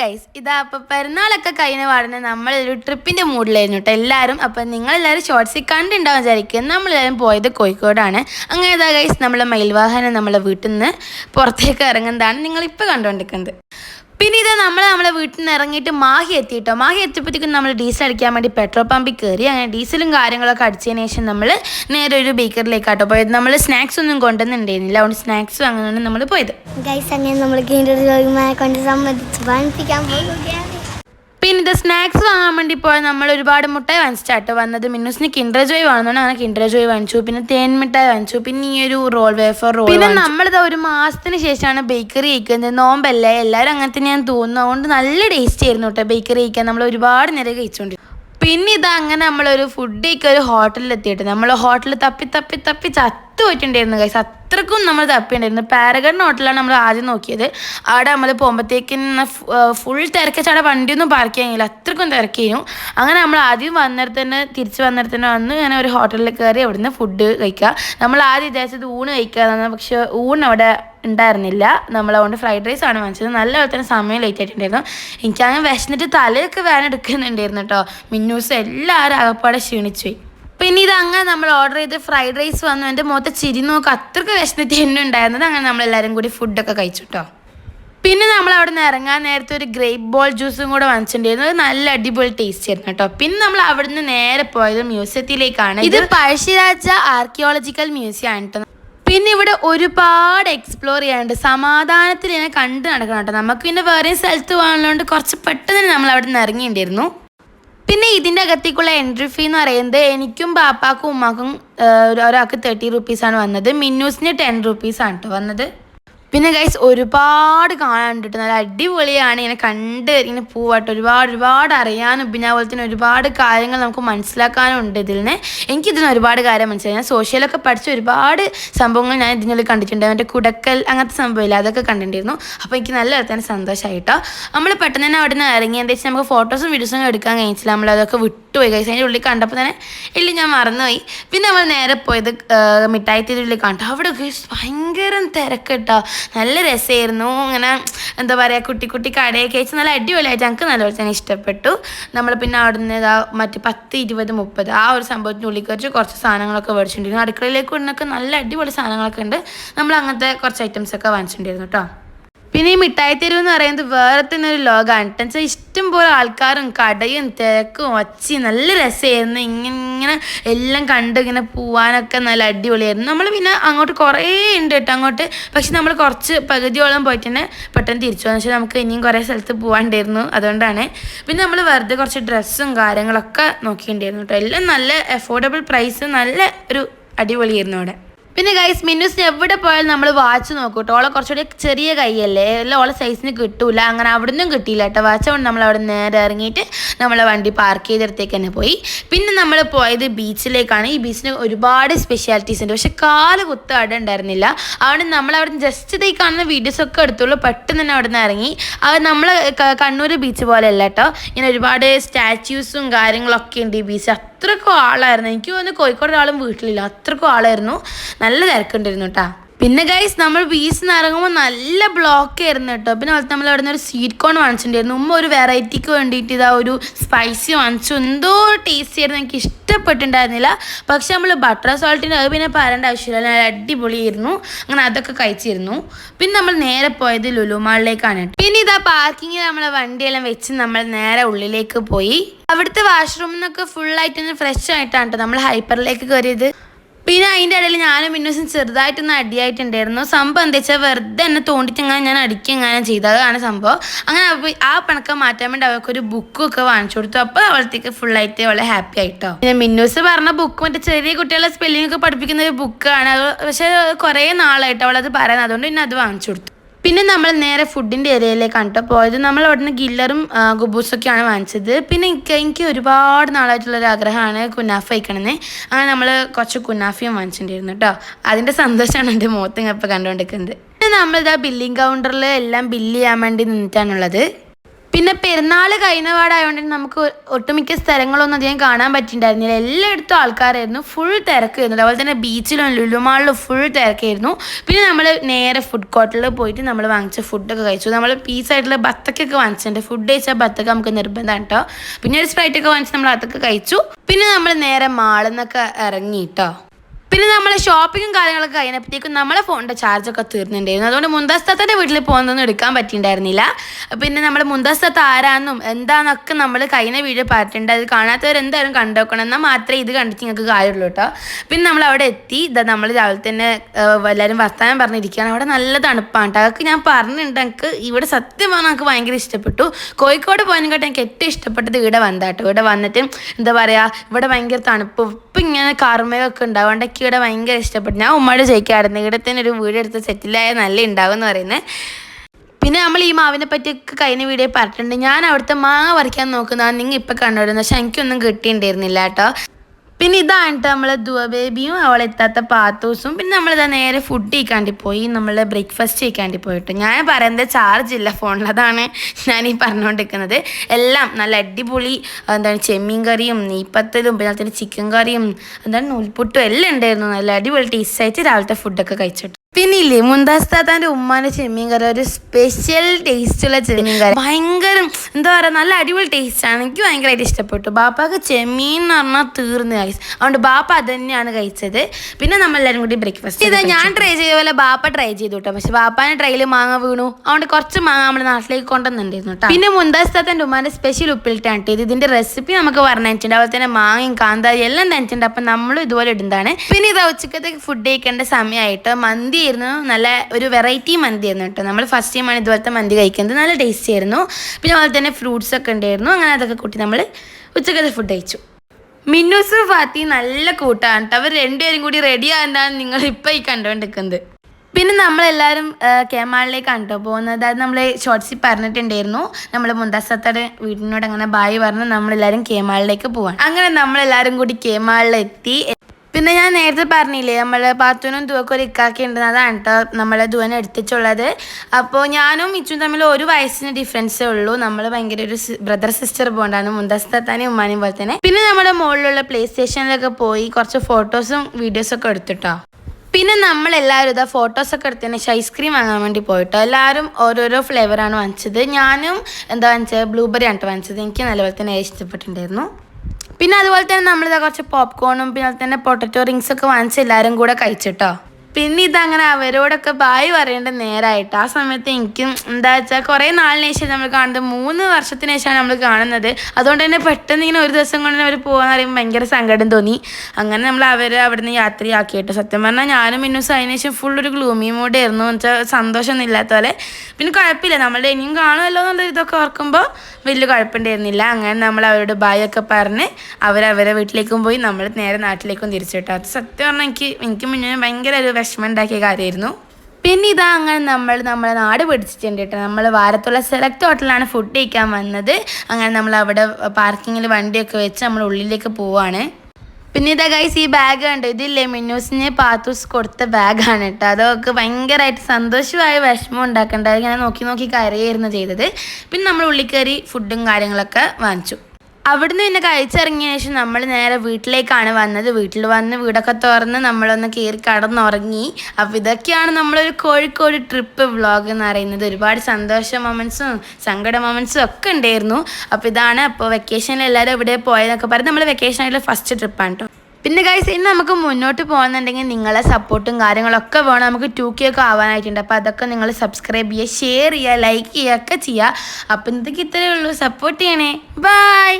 Guys ഇതാ അപ്പോൾ പെരുന്നാളൊക്കെ കഴിഞ്ഞ പാടുന്ന നമ്മളൊരു ട്രിപ്പിന്റെ മൂഡിലായിരുന്നു കേട്ടോ എല്ലാവരും അപ്പം നിങ്ങളെല്ലാവരും ഷോർട്സിൽ കണ്ടുണ്ടാവും വിചാരിക്കും. നമ്മളെല്ലാവരും പോയത് കോഴിക്കോടാണ്. അങ്ങനെ ഇതാ ഗൈസ് നമ്മളെ മയിൽവാഹനം നമ്മളെ വീട്ടിൽ നിന്ന് പുറത്തേക്ക് ഇറങ്ങുന്നതാണ് നിങ്ങളിപ്പോൾ കണ്ടുകൊണ്ടിരിക്കുന്നത് പിന്നെ ഇത് നമ്മൾ നമ്മളെ വീട്ടിൽ നിന്ന് ഇറങ്ങിയിട്ട് മാഹി എത്തിയിട്ടോ? മാഹി എത്തിയപ്പോഴത്തേക്കും നമ്മൾ ഡീസൽ അടിക്കാൻ വേണ്ടി പെട്രോൾ പമ്പിൽ കയറി അങ്ങനെ ഡീസലും കാര്യങ്ങളൊക്കെ അടിച്ചതിന് ശേഷം നമ്മൾ നേരെ ഒരു ബേക്കറിലേക്കാട്ടോ പോയത്. നമ്മൾ സ്നാക്സ് ഒന്നും കൊണ്ടുവന്നിട്ടുണ്ടായിരുന്നില്ല. അതുകൊണ്ട് സ്നാക്സ് വാങ്ങുന്നതാണ് നമ്മൾ പോയത്. അങ്ങനെ നമ്മൾ കൊണ്ട് സംബന്ധിച്ച് വാങ്ങിപ്പിക്കാൻ പോവുകയാണ് പിന്നെ ഇത് സ്നാക്സ് വാങ്ങാൻ വേണ്ടി പോയാൽ നമ്മൾ ഒരുപാട് മുട്ടായി വാങ്ങിച്ചിട്ടാട്ടോ വന്നത്. മിന്നൂസിന് കിൻഡർ ജോയ് വാങ്ങുന്നതാണ് അങ്ങനെ കിൻഡർ ജോയ് വാങ്ങിച്ചു. പിന്നെ തേൻ മിഠായി വാങ്ങിച്ചു. പിന്നെ ഈ ഒരു റോൾ വേഫർ റോൾ പിന്നെ നമ്മളിത് ഒരു മാസത്തിന് ശേഷമാണ് ബേക്കറി കഴിക്കുന്നത്. നോമ്പല്ലേ? എല്ലാവരും അങ്ങനെ തന്നെയാണ് തോന്നുന്നത് അതുകൊണ്ട് നല്ല ടേസ്റ്റ് ആയിരുന്നു കേട്ടോ ബേക്കറി കഴിക്കാൻ. നമ്മൾ ഒരുപാട് നേരം കഴിച്ചുകൊണ്ട് പിന്നെ ഇത് അങ്ങനെ നമ്മളൊരു ഫുഡേക്ക് ഒരു ഹോട്ടലിൽ എത്തിയിട്ട് നമ്മൾ ഹോട്ടലിൽ തപ്പി തപ്പി തപ്പി ചത്തു പോയിട്ടുണ്ടായിരുന്നു കൈസ് അത്രക്കും നമ്മൾ തപ്പിണ്ടായിരുന്നു. പാരഗൺ ഹോട്ടലാണ് നമ്മൾ ആദ്യം നോക്കിയത്. അവിടെ നമ്മൾ പോകുമ്പോഴത്തേക്കും ഫുൾ തിരക്കച്ച് അവിടെ വണ്ടിയൊന്നും പാർക്ക് ചെയ്യാനില്ല അത്രക്കും തിരക്കിയിരുന്നു അങ്ങനെ നമ്മൾ ആദ്യം വന്നിടത്ത് തന്നെ തിരിച്ച് വന്നിടത്ത് തന്നെ വന്ന് ഞാൻ ഒരു ഹോട്ടലിൽ കയറി അവിടുന്ന് ഫുഡ് കഴിക്കുക. നമ്മൾ ആദ്യം വിചാരിച്ചത് ഊണ് കഴിക്കുക പക്ഷേ ഊണ് അവിടെ ഉണ്ടായിരുന്നില്ല. നമ്മൾ അതുകൊണ്ട് ഫ്രൈഡ് റൈസ് ആണ് വാങ്ങിച്ചത്. നല്ല പോലെ തന്നെ സമയം ലേറ്റ് ആയിട്ടുണ്ടായിരുന്നു. എനിക്കങ്ങനെ വിശന്നിട്ട് തലയൊക്കെ വേന എടുക്കുന്നുണ്ടായിരുന്നു കേട്ടോ മിന്നൂസ് എല്ലാവരും അകപ്പാടെ ക്ഷീണിച്ചു പിന്നെ ഇത് അങ്ങനെ നമ്മൾ ഓർഡർ ചെയ്ത് ഫ്രൈഡ് റൈസ് വന്നു. എന്റെ മുഖത്തെ ചിരി നോക്ക് അത്രയ്ക്ക് വിശന്നിട്ട് തന്നെ ഉണ്ടായിരുന്നത്. അങ്ങനെ നമ്മളെല്ലാവരും കൂടി ഫുഡൊക്കെ കഴിച്ചു കേട്ടോ പിന്നെ നമ്മൾ അവിടെ നിന്ന് ഇറങ്ങാൻ നേരത്തെ ഒരു ഗ്രേപ്പ് ബോൾ ജ്യൂസും കൂടെ വാങ്ങിച്ചിട്ടുണ്ടായിരുന്നു. അത് നല്ല അടിപൊളി ടേസ്റ്റ് ആയിരുന്നു കേട്ടോ പിന്നെ നമ്മൾ അവിടെ നിന്ന് നേരെ പോയത് മ്യൂസിയത്തിലേക്കാണ്. ഇത് പഴശ്ശിരാജ ആർക്കിയോളജിക്കൽ മ്യൂസിയം ആണ് കേട്ടോ പിന്നെ ഇവിടെ ഒരുപാട് എക്സ്പ്ലോർ ചെയ്യാനുണ്ട്. സമാധാനത്തിൽ ഇങ്ങനെ കണ്ട് നടക്കണം കേട്ടോ. നമുക്ക് പിന്നെ വേറെ സ്ഥലത്ത് പോകാനുള്ളതുകൊണ്ട് കുറച്ച് പെട്ടെന്ന് നമ്മൾ അവിടെ നിന്ന് ഇറങ്ങിയിട്ടുണ്ടായിരുന്നു പിന്നെ ഇതിന്റെ അകത്തേക്കുള്ള എൻട്രി ഫീ എന്ന് പറയുന്നത് എനിക്കും പാപ്പാക്കും ഉമ്മാക്കും ഒരാൾക്ക് തേർട്ടി റുപ്പീസാണ് വന്നത്. മിന്നൂസിന് ടെൻ റുപ്പീസാണ് കേട്ടോ വന്നത്. പിന്നെ ഗൈസ് ഒരുപാട് കാണാനുണ്ട് ട്ടോ. നല്ല അടിപൊളിയാണ്. ഇങ്ങനെ കണ്ട് ഇങ്ങനെ പോവാട്ടോ ഒരുപാട് ഒരുപാട് അറിയാനും പിന്നെ അതുപോലെ തന്നെ ഒരുപാട് കാര്യങ്ങൾ നമുക്ക് മനസ്സിലാക്കാനും ഉണ്ട് ഇതിൽ നിന്ന് എനിക്കിതിന് ഒരുപാട് കാര്യം മനസ്സിലായി. ഞാൻ സോഷ്യലൊക്കെ പഠിച്ച ഒരുപാട് സംഭവങ്ങൾ ഞാൻ ഇതിനുള്ളിൽ കണ്ടിട്ടുണ്ട്. മറ്റേ കുടക്കൽ അങ്ങനത്തെ സംഭവമില്ല അതൊക്കെ കണ്ടിട്ടുണ്ടായിരുന്നു. അപ്പോൾ എനിക്ക് നല്ല തന്നെ സന്തോഷമായിട്ടോ നമ്മൾ പെട്ടെന്ന് തന്നെ അവിടെ നിന്ന് ഇറങ്ങി എന്താ വെച്ചാൽ നമുക്ക് ഫോട്ടോസും വീഡിയോസും എടുക്കാൻ കഴിഞ്ഞില്ല നമ്മൾ അതൊക്കെ വിട്ടുപോയി ഗൈസ് അതിന്റെ ഉള്ളിൽ കണ്ടപ്പോൾ തന്നെ ഇല്ല ഞാൻ മറന്നുപോയി. പിന്നെ നമ്മൾ നേരെ പോയത് മിഠായി തീരുള്ളിൽ കണ്ടു. അവിടെ ഭയങ്കര തിരക്ക് കേട്ടോ. നല്ല രസമായിരുന്നു അങ്ങനെ എന്താ പറയുക കുട്ടി കുട്ടി കടയൊക്കെ അയച്ച് നല്ല അടിപൊളിയായിട്ട് ഞങ്ങൾക്ക് നല്ലപോലെ തന്നെ ഇഷ്ടപ്പെട്ടു. നമ്മൾ പിന്നെ അവിടെ നിന്ന് ഇതാ മറ്റ് പത്ത് ഇരുപത് മുപ്പത് ആ ഒരു സംഭവത്തിനുള്ളിൽ കുറച്ച് കുറച്ച് സാധനങ്ങളൊക്കെ മേടിച്ചിട്ടുണ്ടായിരുന്നു. അടുക്കളയിലേക്ക് കൊണ്ടൊക്കെ നല്ല അടിപൊളി സാധനങ്ങളൊക്കെ ഉണ്ട്. നമ്മൾ അങ്ങനത്തെ കുറച്ച് ഐറ്റംസ് ഒക്കെ വാങ്ങിച്ചിട്ടുണ്ടായിരുന്നു കേട്ടോ. പിന്നെ ഈ മിഠായി തെരുവ് എന്ന് പറയുന്നത് വേറെ തന്നെ ഒരു ലോകമാണ് ഇഷ്ടം പോലെ ആൾക്കാരും കടയും തിരക്കും ഒച്ചയും നല്ല രസമായിരുന്നു ഇങ്ങനെ ഇങ്ങനെ എല്ലാം കണ്ട് ഇങ്ങനെ പോവാനൊക്കെ നല്ല അടിപൊളിയായിരുന്നു. നമ്മൾ പിന്നെ അങ്ങോട്ട് കുറേ ഉണ്ട് കേട്ടോ അങ്ങോട്ട്. പക്ഷെ നമ്മൾ കുറച്ച് പകുതിയോളം പോയിട്ട് തന്നെ പെട്ടെന്ന് തിരിച്ചു വന്നു. വെച്ചാൽ നമുക്ക് ഇനിയും കുറേ സ്ഥലത്ത് പോകാണ്ടായിരുന്നു അതുകൊണ്ടാണ്. പിന്നെ നമ്മൾ വെറുതെ കുറച്ച് ഡ്രസ്സും കാര്യങ്ങളൊക്കെ നോക്കിയിട്ടുണ്ടായിരുന്നു കേട്ടോ. എല്ലാം നല്ല അഫോർഡബിൾ പ്രൈസ് നല്ല ഒരു അടിപൊളിയായിരുന്നു അവിടെ. പിന്നെ ഗൈസ് മിന്നുസ് എവിടെ പോയാലും നമ്മൾ വാച്ച് നോക്കും കേട്ടോ ഓളെ കുറച്ചുകൂടി ചെറിയ കൈയല്ലേ? എല്ലാം ഓളെ സൈസിന് കിട്ടൂല. അങ്ങനെ അവിടെ നിന്നും കിട്ടിയില്ല കേട്ടോ വാച്ച് കൊണ്ട് നമ്മൾ അവിടെ നേരെ ഇറങ്ങിയിട്ട് നമ്മളെ വണ്ടി പാർക്ക് ചെയ്തിടത്തേക്ക് തന്നെ പോയി. പിന്നെ നമ്മൾ പോയത് ബീച്ചിലേക്കാണ് ഈ ബീച്ചിന് ഒരുപാട് സ്പെഷ്യാലിറ്റീസ് ഉണ്ട്. പക്ഷെ കാൽ കുത്ത അവിടെ ഉണ്ടായിരുന്നില്ല. അവിടെ ജസ്റ്റ് ഇതേ കാണുന്ന വീഡിയോസൊക്കെ എടുത്തുള്ളൂ. പെട്ടെന്ന് തന്നെ അവിടെ നിന്ന് ഇറങ്ങി. അത് നമ്മൾ കണ്ണൂർ ബീച്ച് പോലെയല്ല കേട്ടോ ഇങ്ങനെ ഒരുപാട് സ്റ്റാച്യൂസും കാര്യങ്ങളൊക്കെ ഉണ്ട് ഈ ബീച്ച് അത്രക്കും ആളായിരുന്നു. എനിക്ക് തോന്നുന്നു കോഴിക്കോട് ഒരാളും വീട്ടിലില്ല. അത്രക്കും ആളായിരുന്നു. നല്ല തിരക്കുണ്ടായിരുന്നു കേട്ടാ പിന്നെ ഗൈസ് നമ്മൾ ബീച്ചിൽ നിന്ന് ഇറങ്ങുമ്പോൾ നല്ല ബ്ലോക്ക് ആയിരുന്നു കേട്ടോ പിന്നെ നമ്മൾ അവിടെ നിന്ന് ഒരു സ്വീറ്റ് കോൺ വാങ്ങിച്ചിട്ടുണ്ടായിരുന്നു. ഉമ്മ ഒരു വെറൈറ്റിക്ക് വേണ്ടിയിട്ട് ഇതാ ഒരു സ്പൈസി വാങ്ങിച്ചു. എന്തോ ടേസ്റ്റ് ആയിരുന്നു. എനിക്ക് ഇഷ്ടപ്പെട്ടിട്ടുണ്ടായിരുന്നില്ല. പക്ഷെ നമ്മൾ ബട്ടർ സോൾട്ടിന്റെ അത് പിന്നെ പറയേണ്ട ആവശ്യമില്ല. നല്ല അടിപൊളിയായിരുന്നു. അങ്ങനെ അതൊക്കെ കഴിച്ചിരുന്നു. പിന്നെ നമ്മൾ നേരെ പോയത് ലുലുമാളിലേക്കാണ്. പിന്നെ ഇതാ പാർക്കിങ്ങിൽ നമ്മളെ വണ്ടിയെല്ലാം വെച്ച് നമ്മൾ നേരെ ഉള്ളിലേക്ക് പോയി. അവിടുത്തെ വാഷ്റൂമിൽ നിന്നൊക്കെ ഫുള്ളായിട്ട് ഫ്രഷ് ആയിട്ടാണ് കേട്ടോ നമ്മൾ ഹൈപ്പറിലേക്ക് കയറിയത് പിന്നെ അതിന്റെ ഇടയിൽ ഞാനും മിന്നൂസും ചെറുതായിട്ടൊന്ന് അടിയായിട്ടുണ്ടായിരുന്നു. സംഭവം എന്താ വെച്ചാൽ വെറുതെ എന്നെ തോണ്ടിട്ടെങ്ങനെ ഞാൻ അടിക്കെങ്ങാനും ചെയ്തു. അതാണ് സംഭവം. അങ്ങനെ ആ പണക്കം മാറ്റാൻ വേണ്ടി അവൾക്കൊരു ബുക്കൊക്കെ വാങ്ങിച്ചു കൊടുത്തു. അപ്പോൾ അവളത്തേക്ക് ഫുള്ളായിട്ട് അവളെ ഹാപ്പി ആയിട്ടോ. പിന്നെ മിന്നൂസ് പറഞ്ഞ ബുക്ക് മറ്റേ ചെറിയ കുട്ടികളെ സ്പെല്ലിംഗ് ഒക്കെ പഠിപ്പിക്കുന്ന ഒരു ബുക്കാണ് അത് പക്ഷേ കുറേ നാളായിട്ട് അവളത് പറയുന്നത്. അതുകൊണ്ട് പിന്നെ അത് വാങ്ങിച്ചു കൊടുത്തു. പിന്നെ നമ്മൾ നേരെ ഫുഡിന്റെ ഏരിയയിലേക്കാണ് കേട്ടോ പോയത്. നമ്മൾ അവിടെ നിന്ന് ഗില്ലറും ഗുബൂസൊക്കെയാണ് വാങ്ങിച്ചത്. പിന്നെ എനിക്ക് ഒരുപാട് നാളായിട്ടുള്ളൊരു ആഗ്രഹമാണ് കുനാഫ കഴിക്കണമെന്ന് അങ്ങനെ നമ്മൾ കുറച്ച് കുനാഫയും വാങ്ങിച്ചിട്ടുണ്ടായിരുന്നു കേട്ടോ അതിന്റെ സന്തോഷമാണ് എന്റെ മുഖത്ത് ഇപ്പോൾ കണ്ടുകൊണ്ടിരിക്കുന്നത്. പിന്നെ നമ്മളിതാ ബില്ലിംഗ് കൗണ്ടറിൽ എല്ലാം ബില്ല് ചെയ്യാൻ വേണ്ടി നിന്നിട്ടാണുള്ളത്. പിന്നെ പെരുന്നാൾ കഴിഞ്ഞ പാടായതുകൊണ്ട് നമുക്ക് ഒട്ടുമിക്ക സ്ഥലങ്ങളൊന്നും അധികം കാണാൻ പറ്റിയിട്ടുണ്ടായിരുന്നില്ല എല്ലായിടത്തും ആൾക്കാരായിരുന്നു. ഫുൾ തിരക്കായിരുന്നു. അതുപോലെ തന്നെ ബീച്ചിലും ലുലുമാളിലും ഫുൾ തിരക്കായിരുന്നു. പിന്നെ നമ്മൾ നേരെ ഫുഡ് കോർട്ടിൽ പോയിട്ട് നമ്മൾ വാങ്ങിച്ച ഫുഡൊക്കെ കഴിച്ചു. നമ്മൾ പീസായിട്ടുള്ള ബത്തക്കൊക്കെ വാങ്ങിച്ചിട്ടുണ്ട്. ഫുഡ് കഴിച്ചാൽ ബത്തക്ക നമുക്ക് നിർബന്ധമാണ് കേട്ടോ പിന്നെ ഒരു സ്പ്രൈറ്റൊക്കെ വാങ്ങിച്ച് നമ്മൾ അതൊക്കെ കഴിച്ചു. പിന്നെ നമ്മൾ നേരെ മാളിൽ നിന്നൊക്കെ ഇറങ്ങി കേട്ടോ പിന്നെ നമ്മൾ ഷോപ്പിങ്ങും കാര്യങ്ങളൊക്കെ കഴിഞ്ഞപ്പോഴത്തേക്കും നമ്മളെ ഫോണിന്റെ ചാർജൊക്കെ തീർന്നിട്ടുണ്ടായിരുന്നു. അതുകൊണ്ട് മുന്തസ്ഥത്തിന്റെ വീട്ടിൽ പോകുന്നൊന്നും എടുക്കാൻ പറ്റിയിട്ടുണ്ടായിരുന്നില്ല. പിന്നെ നമ്മൾ മുന്തസ്ഥത്ത് ആരാന്നും എന്താണെന്നൊക്കെ നമ്മൾ കഴിഞ്ഞ വീഡിയോ പറഞ്ഞിട്ടുണ്ട്. അത് കാണാത്തവർ എന്തായാലും കണ്ടുവെക്കണം എന്നാൽ മാത്രമേ ഇത് കണ്ടിട്ട് നിങ്ങൾക്ക് കാര്യമുള്ളൂ കേട്ടോ. പിന്നെ നമ്മൾ അവിടെ എത്തി. ഇതാ നമ്മൾ രാവിലെ തന്നെ എല്ലാവരും വർത്തമാനം പറഞ്ഞിരിക്കുകയാണ്. അവിടെ നല്ല തണുപ്പാണ് കേട്ടോ. അതൊക്കെ ഞാൻ പറഞ്ഞിട്ടുണ്ട്. എനിക്ക് ഇവിടെ സത്യം പറഞ്ഞാൽ എനിക്ക് ഭയങ്കര ഇഷ്ടപ്പെട്ടു. കോഴിക്കോട് പോയതിനെക്കാട്ടും എനിക്ക് ഏറ്റവും ഇഷ്ടപ്പെട്ടത് ഇവിടെ വന്നാട്ടോ ഇവിടെ വന്നിട്ട് എന്താ പറയുക ഇവിടെ ഭയങ്കര തണുപ്പ്. ഇപ്പം ഇങ്ങനെ കാർമേഘമൊക്കെ ഉണ്ടാവും. അതുകൊണ്ടൊക്കെ ഇവിടെ ഭയങ്കര ഇഷ്ടപ്പെട്ടു. ഞാൻ ഉമ്മയോട് ചോദിക്കാറുണ്ട് ഇവിടെ തന്നെ ഒരു വീട് എടുത്ത് സെറ്റിലായ നല്ല ഉണ്ടാവും എന്ന് പറയുന്നത്. പിന്നെ നമ്മൾ ഈ മാവിനെ പറ്റിയൊക്കെ കഴിഞ്ഞ വീഡിയോ പറഞ്ഞിട്ടുണ്ട്. ഞാൻ അവിടുത്തെ മാങ്ങ പറിക്കാൻ നോക്കുന്നതാണ് നിങ്ങൾ ഇപ്പം കണ്ടുവരുന്നത്. പക്ഷെ എനിക്കൊന്നും കിട്ടിയിട്ടുണ്ടായിരുന്നില്ല കേട്ടോ. പിന്നെ ഇതാണ് നമ്മളെ ദുവ ബേബിയും അവളെത്താത്ത പാത്തൂസും. പിന്നെ നമ്മൾ നമ്മളിതാ നേരെ ഫുഡ് കഴിക്കാണ്ടി പോയി. നമ്മളെ ബ്രേക്ക്ഫാസ്റ്റ് കഴിക്കാണ്ടി പോയിട്ട്. ഞാൻ പറയുന്നത് ചാർജ് ഇല്ല ഫോണിൽ അതാണ് ഞാൻ ഈ പറഞ്ഞുകൊണ്ടിരിക്കുന്നത് എല്ലാം നല്ല അടിപൊളി എന്താണ് ചെമ്മീൻ കറിയും നീപ്പത്തലും പിന്നെ തന്നെ ചിക്കൻ കറിയും എന്താണ് നൂൽപുട്ടും എല്ലാം ഉണ്ടായിരുന്നു. നല്ല അടിപൊളി ടേസ്റ്റ് ആയിട്ട് രാവിലത്തെ ഫുഡൊക്കെ കഴിച്ചിട്ട്. പിന്നെ ഇല്ലേ മുന്താസ് താത്താന്റെ ഉമ്മാന്റെ ചെമ്മീൻ കറി ഒരു സ്പെഷ്യൽ ടേസ്റ്റുള്ള ചെമ്മീൻ കറി ഭയങ്കര എന്താ പറയുക നല്ല അടിപൊളി ടേസ്റ്റ് ആണ്. എനിക്ക് ഭയങ്കരമായിട്ട് ഇഷ്ടപ്പെട്ടു. ബാപ്പാക്ക് ചെമ്മീൻ എന്ന് പറഞ്ഞാൽ തീർന്ന് കഴിച്ചു അതുകൊണ്ട് ബാപ്പ അത് തന്നെയാണ് കഴിച്ചത്. പിന്നെ നമ്മൾ എല്ലാവരും കൂടി ബ്രേക്ക്ഫാസ്റ്റ് ഇത് ഞാൻ ട്രൈ ചെയ്ത പോലെ ബാപ്പ ട്രൈ ചെയ്തു കേട്ടോ പക്ഷെ ബാപ്പാന്റെ ട്രൈയിൽ മാങ്ങ വീണു. അതുകൊണ്ട് കുറച്ച് മാങ്ങ നമ്മുടെ നാട്ടിലേക്ക് കൊണ്ടുവന്നിട്ടുണ്ടായിരുന്നു കേട്ടോ പിന്നെ മുന്താസ് ഉമ്മാന്റെ ഉമ്മാന്റെ സ്പെഷ്യൽ ഉപ്പിലിട്ടാണ് കേട്ടോ ഇത് ഇതിന്റെ റെസിപ്പി നമുക്ക് പറഞ്ഞിട്ടുണ്ട് അതുപോലെ തന്നെ മാങ്ങയും കാന്താരി എല്ലാം തന്നിട്ടുണ്ട്. അപ്പം നമ്മളും ഇതുപോലെ ഇടുന്നതാണ്. പിന്നെ ഇത് ഉച്ചക്കത്തേക്ക് ഫുഡ് കഴിക്കേണ്ട സമയമായിട്ട് മന്തി ആയിരുന്നു നല്ല ഒരു വെറൈറ്റി മന്തി ആയിരുന്നു കേട്ടോ നമ്മൾ ഫസ്റ്റ് ടൈമാണ് ഇതുപോലത്തെ മന്തി കഴിക്കുന്നത്. നല്ല ടേസ്റ്റി ആയിരുന്നു. പിന്നെ അതുപോലെ തന്നെ ഫ്രൂട്ട്സ് ഒക്കെ ഉണ്ടായിരുന്നു. അങ്ങനെ അതൊക്കെ കൂട്ടി നമ്മൾ ഉച്ചക്കത്തെ ഫുഡ് കഴിച്ചു. മിന്നൂസ് ഫാത്തി നല്ല കൂട്ടാണ് കേട്ടോ. അവർ രണ്ടുപേരും കൂടി റെഡി ആകുന്നതാണ് നിങ്ങൾ ഇപ്പം ഈ കണ്ടുകൊണ്ടിരിക്കുന്നത് പിന്നെ നമ്മളെല്ലാവരും കേമാളിലേക്ക് കണ്ടോ പോകുന്നത്. അതായത് നമ്മൾ ഷോർട്സിൽ പറഞ്ഞിട്ടുണ്ടായിരുന്നു. നമ്മൾ മുന്താസത്തയുടെ വീടിനോട് അങ്ങനെ ബായി പറഞ്ഞ് നമ്മളെല്ലാവരും കേമാളിലേക്ക് പോവാണ്. അങ്ങനെ നമ്മളെല്ലാവരും കൂടി കേമാളിലെത്തി പിന്നെ ഞാൻ നേരത്തെ പറഞ്ഞില്ലേ നമ്മൾ പാത്തുനും ദുവക്കും ഒരു ഇക്കാക്കി ഉണ്ടെന്ന് അതാണ് കേട്ടോ നമ്മളെ ദുവൻ എടുത്തിട്ടുള്ളത് അപ്പോൾ ഞാനും ഇച്ചും തമ്മിൽ ഒരു വയസ്സിന് ഡിഫറൻസേ ഉള്ളൂ. നമ്മൾ ഭയങ്കര ഒരു ബ്രദർ സിസ്റ്റർ ബോണ്ടാണ് മുന്തസ്താനും ഉമ്മാനും പോലെ തന്നെ. പിന്നെ നമ്മുടെ മുകളിലുള്ള പ്ലേ സ്റ്റേഷനിലൊക്കെ പോയി കുറച്ച് ഫോട്ടോസും വീഡിയോസും ഒക്കെ എടുത്തിട്ടോ. പിന്നെ നമ്മൾ എല്ലാവരും ഇതാ ഫോട്ടോസ് ഒക്കെ എടുത്തതിന് ശേഷം ഐസ്ക്രീം വാങ്ങാൻ വേണ്ടി പോയിട്ടോ. എല്ലാവരും ഓരോരോ ഫ്ലേവറാണ് വാങ്ങിച്ചത്. ഞാനും എന്താ വാങ്ങിച്ചത്? ബ്ലൂബെറി ആണ് വാങ്ങിച്ചത്. എനിക്ക് നല്ലപോലെ തന്നെ ഇഷ്ടപ്പെട്ടിട്ടുണ്ടായിരുന്നു. പിന്നെ അതുപോലെ തന്നെ നമ്മളിതാ കുറച്ച് പോപ്കോണും പിന്നെ തന്നെ പൊട്ടറ്റോ റിങ്സ് ഒക്കെ വാങ്ങിച്ച് എല്ലാവരും കൂടെ കഴിച്ചിട്ടോ പിന്നെ ഇതങ്ങനെ അവരോടൊക്കെ ബായ് പറയേണ്ട നേരായിട്ട്. ആ സമയത്ത് എനിക്കും എന്താ വെച്ചാൽ കുറേ നാളിന് ശേഷം നമ്മൾ കാണുന്നത് മൂന്ന് വർഷത്തിന് ശേഷമാണ് നമ്മൾ കാണുന്നത്. അതുകൊണ്ട് തന്നെ പെട്ടെന്ന് ഇങ്ങനെ ഒരു ദിവസം കൊണ്ട് അവർ പോകാന്ന് പറയുമ്പോൾ ഭയങ്കര സങ്കടം തോന്നി. അങ്ങനെ നമ്മൾ അവരെ അവിടെ നിന്ന് യാത്രയാക്കി കേട്ടോ സത്യം പറഞ്ഞാൽ ഞാനും മിന്നൂസ് അതിന് ശേഷം ഫുൾ ഒരു ഗ്ലൂമി മൂഡായിരുന്നു എന്ന് വെച്ചാൽ സന്തോഷമൊന്നും ഇല്ലാത്ത പോലെ. പിന്നെ കുഴപ്പമില്ല. നമ്മളുടെ ഇനിയും കാണുമല്ലോ എന്നുള്ള ഇതൊക്കെ ഓർക്കുമ്പോൾ വലിയ കുഴപ്പമുണ്ടായിരുന്നില്ല. അങ്ങനെ നമ്മൾ അവരോട് ബായ് ഒക്കെ പറഞ്ഞ് അവരവരെ വീട്ടിലേക്കും പോയി നമ്മൾ നേരെ നാട്ടിലേക്കും തിരിച്ചു വിട്ടു. അത് സത്യം പറഞ്ഞാൽ എനിക്ക് എനിക്ക് മുന്നേ ഭയങ്കര ഒരു വിഷമം ഉണ്ടാക്കിയ കാര്യമായിരുന്നു. പിന്നെ ഇതാ അങ്ങനെ നമ്മൾ നമ്മളെ നാട് പിടിച്ചിട്ടുണ്ട് കേട്ടോ. നമ്മൾ വാരത്തുള്ള സെലക്ട് ഹോട്ടലാണ് ഫുഡ് കഴിക്കാൻ വന്നത്. അങ്ങനെ നമ്മൾ അവിടെ പാർക്കിങ്ങിൽ വണ്ടിയൊക്കെ വെച്ച് നമ്മൾ ഉള്ളിലേക്ക് പോവാണ്. പിന്നെ ഇതാ ഗൈസ് ഈ ബാഗ് കണ്ടോ? ഇതില്ലേ? മിന്നൂസിന് പാത്തൂസ് കൊടുത്ത ബാഗാണ് കേട്ടോ. അതൊക്കെ ഭയങ്കരമായിട്ട് സന്തോഷമായ വിഷമം ഉണ്ടാക്കേണ്ടത് ഇങ്ങനെ നോക്കി നോക്കി കയറിയായിരുന്നു ചെയ്തത്. പിന്നെ നമ്മൾ ഉള്ളിൽ കയറി ഫുഡും കാര്യങ്ങളൊക്കെ വാങ്ങിച്ചു. അവിടുന്ന് പിന്നെ കഴിച്ചിറങ്ങിയ ശേഷം നമ്മൾ നേരെ വീട്ടിലേക്കാണ് വന്നത്. വീട്ടിൽ വന്ന് വീടൊക്കെ തുറന്ന് നമ്മളൊന്ന് കയറി കടന്നുറങ്ങി. അപ്പോൾ ഇതൊക്കെയാണ് നമ്മളൊരു കോഴിക്കോട് ട്രിപ്പ് വ്ളോഗ് എന്ന് പറയുന്നത്. ഒരുപാട് സന്തോഷ മൊമെൻസും സങ്കട മൊമെൻസും ഒക്കെ ഉണ്ടായിരുന്നു. അപ്പോൾ ഇതാണ് അപ്പോൾ വെക്കേഷനിൽ എല്ലാവരും എവിടെ പോയതെന്നൊക്കെ പറഞ്ഞ് നമ്മൾ വെക്കേഷനായിട്ടുള്ള ഫസ്റ്റ് ട്രിപ്പാണ് കേട്ടോ പിന്നെ ഗൈസ് ഇനി നമുക്ക് മുന്നോട്ട് പോകുന്നുണ്ടെങ്കിൽ നിങ്ങളെ സപ്പോർട്ടും കാര്യങ്ങളൊക്കെ വേണം. നമുക്ക് ടു കെ ഒക്കെ ആവാനായിട്ടുണ്ട്. അപ്പോൾ അതൊക്കെ നിങ്ങൾ സബ്സ്ക്രൈബ് ചെയ്യുക ഷെയർ ചെയ്യുക ലൈക്ക് ചെയ്യുക ഒക്കെ ചെയ്യുക. അപ്പം ഇതൊക്കെ ഇത്രയേ ഉള്ളൂ. സപ്പോർട്ട് ചെയ്യണേ. ബൈ